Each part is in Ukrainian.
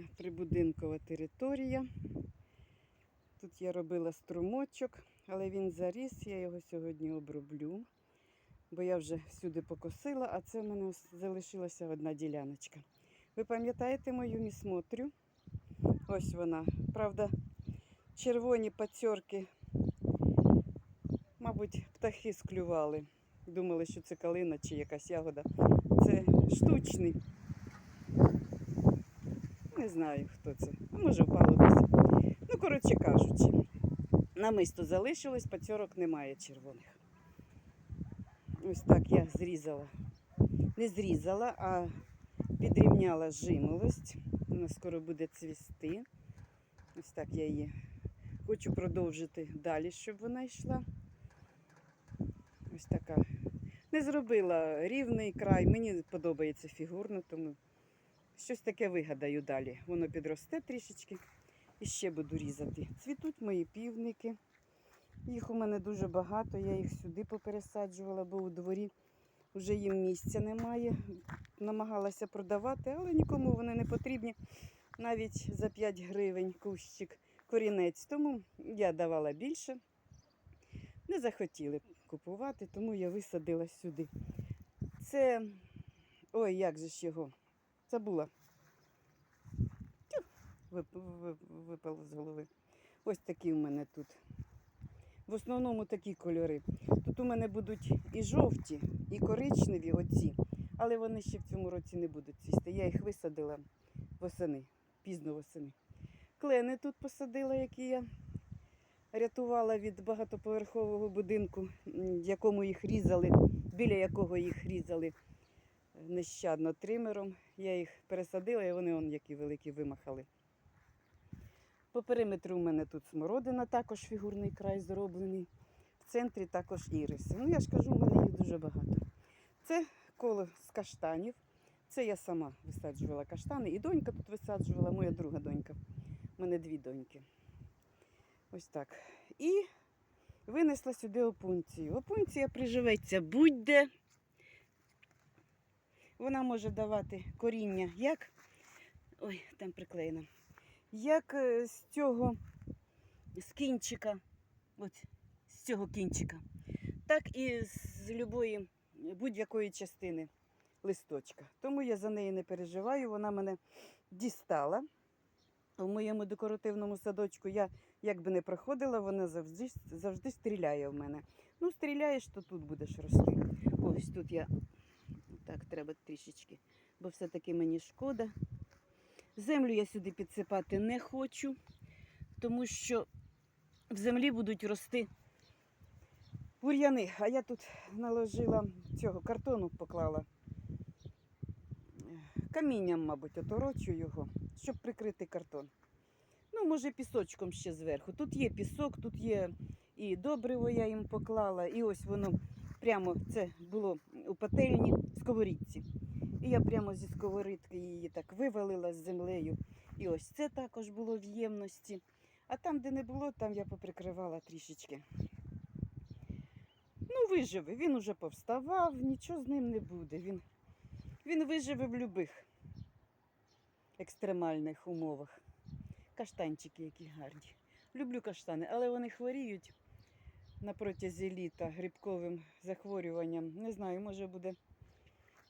моя прибудинкова територія. Тут я робила струмочок, але він заріс, я його сьогодні оброблю, бо я вже всюди покосила, а це в мене залишилася одна діляночка. Ви пам'ятаєте мою місмотрю? Ось вона. Правда, червоні пацьорки, мабуть, птахи склювали. Думали, що це калина чи якась ягода. Це штучний. Знаю, хто це. А може впало десь. Ну, коротше кажучи, намисто залишилось, пацьорок немає червоних. Ось так я зрізала. Не зрізала, а підрівняла жимолость. Вона скоро буде цвісти. Ось так я її хочу продовжити далі, щоб вона йшла. Ось така. Не зробила рівний край. Мені подобається фігурно, тому щось таке вигадаю далі. Воно підросте трішечки і ще буду різати. Цвітуть мої півники. Їх у мене дуже багато, я їх сюди попересаджувала, бо у дворі вже їм місця немає. Намагалася продавати, але нікому вони не потрібні. Навіть за 5 гривень кущик корінець. Тому я давала більше. Не захотіли купувати, тому я висадила сюди. Це. Ой, як же ж його? Забула. Випало з голови. Ось такі в мене тут. В основному такі кольори. Тут у мене будуть і жовті, і коричневі оці, але вони ще в цьому році не будуть цвісти. Я їх висадила восени, пізно восени. Клени тут посадила, які я рятувала від багатоповерхового будинку, якому їх різали, біля якого їх різали нещадно тримером. Я їх пересадила, і вони он які великі вимахали. По периметру у мене тут смородина, також фігурний край зроблений. В центрі також іриси. Ну, я ж кажу, у мене їх дуже багато. Це коло з каштанів. Це я сама висаджувала каштани. І донька тут висаджувала, моя друга донька. У мене дві доньки. Ось так. І винесла сюди опунцію. Опунція приживеться будь-де. Вона може давати коріння як. Ой, там приклеєно. Як е, з цього з кінчика, от з цього кінчика, так і з любої будь-якої частини листочка. Тому я за неї не переживаю. Вона мене дістала. У моєму декоративному садочку я як би не проходила, вона завжди, завжди стріляє в мене. Ну, стріляєш, то тут будеш рости. Ось тут я так треба трішечки, бо все-таки мені шкода. Землю я сюди підсипати не хочу, тому що в землі будуть рости бур'яни. А я тут наложила цього картону поклала. Камінням, мабуть, оторочу його, щоб прикрити картон. Ну, може, пісочком ще зверху. Тут є пісок, тут є і добриво я їм поклала, і ось воно прямо це було у пательні сковорідці. І я прямо зі сковорідки її так вивалила з землею. І ось це також було в ємності. А там, де не було, там я поприкривала трішечки. Ну, виживе. Він уже повставав, нічого з ним не буде. Він, він виживе в будь-яких екстремальних умовах. Каштанчики які гарні. Люблю каштани, але вони хворіють на протязі літа грибковим захворюванням. Не знаю, може буде.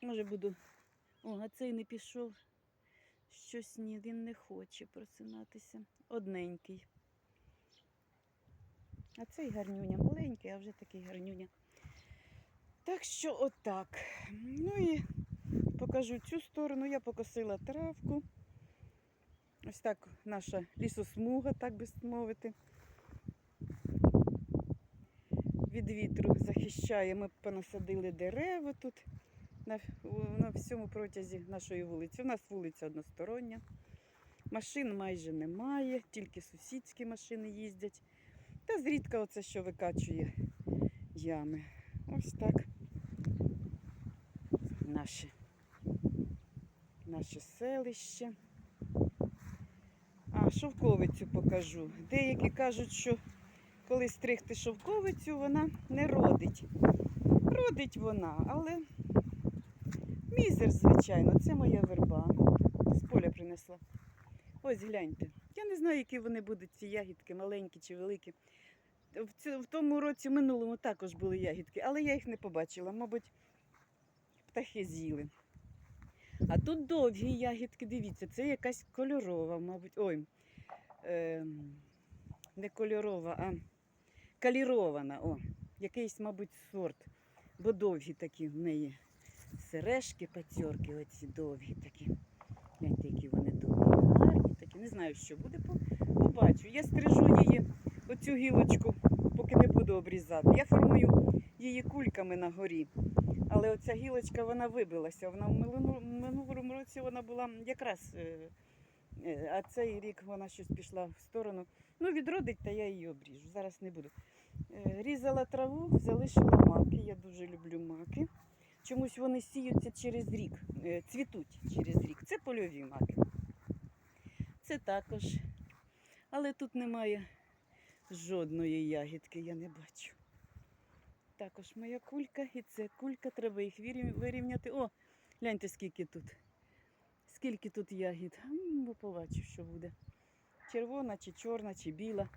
Може буду. О, а цей не пішов. Щось ні, він не хоче просинатися. Одненький. А цей гарнюня маленький, а вже такий гарнюня. Так що отак. Ну і покажу цю сторону. Я покосила травку. Ось так наша лісосмуга, так би мовити. Від вітру захищає. Ми понасадили дерева тут на, на всьому протязі нашої вулиці. У нас вулиця одностороння. Машин майже немає, тільки сусідські машини їздять. Та зрідка оце, що викачує ями. Ось так наше, наше селище. А, шовковицю покажу. Деякі кажуть, що коли стригти шовковицю, вона не родить. Родить вона, але мізер, звичайно, це моя верба. З поля принесла. Ось гляньте. Я не знаю, які вони будуть, ці ягідки, маленькі чи великі. В, тому році, в минулому також були ягідки, але я їх не побачила. Мабуть, птахи з'їли. А тут довгі ягідки, дивіться, це якась кольорова, мабуть. Ой, е, не кольорова, а калірована. О, якийсь, мабуть, сорт. Бо довгі такі в неї сережки, пацьорки, оці довгі такі. Гляньте, які вони довгі, гарні такі. Не знаю, що буде. по- Побачу. Я стрижу її, оцю гілочку, поки не буду обрізати. Я формую її кульками на горі. Але оця гілочка вона вибилася. Вона в минулому, минулому році вона була якраз. е, е, А цей рік вона щось пішла в сторону. Ну, відродить, та я її обріжу. Зараз не буду. Е, Різала траву, залишила маки. Я дуже люблю маки. Чомусь вони сіються через рік, е, цвітуть через рік. Це польові маки. Це також. Але тут немає жодної ягідки, я не бачу. Також моя кулька і це кулька, треба їх вирівняти. О, гляньте, скільки тут. Скільки тут ягід. Бо побачу, що буде. Червона, чи чорна, чи біла.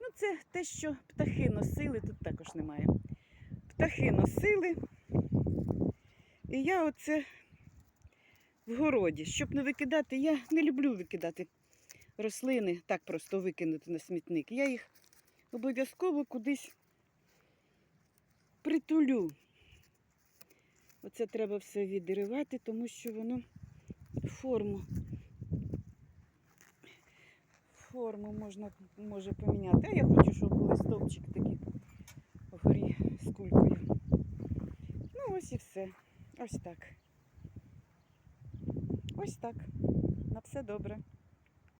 Ну, це те, що птахи носили, тут також немає. Птахи носили. І я оце в городі, щоб не викидати, я не люблю викидати рослини, так просто викинути на смітник. Я їх обов'язково кудись притулю. Оце треба все відривати, тому що воно форму. Форму можна може поміняти. А я хочу, щоб були стовпчик такі вгорі з кулькою. Ну, ось і все. Ось так. Ось так. На все добре.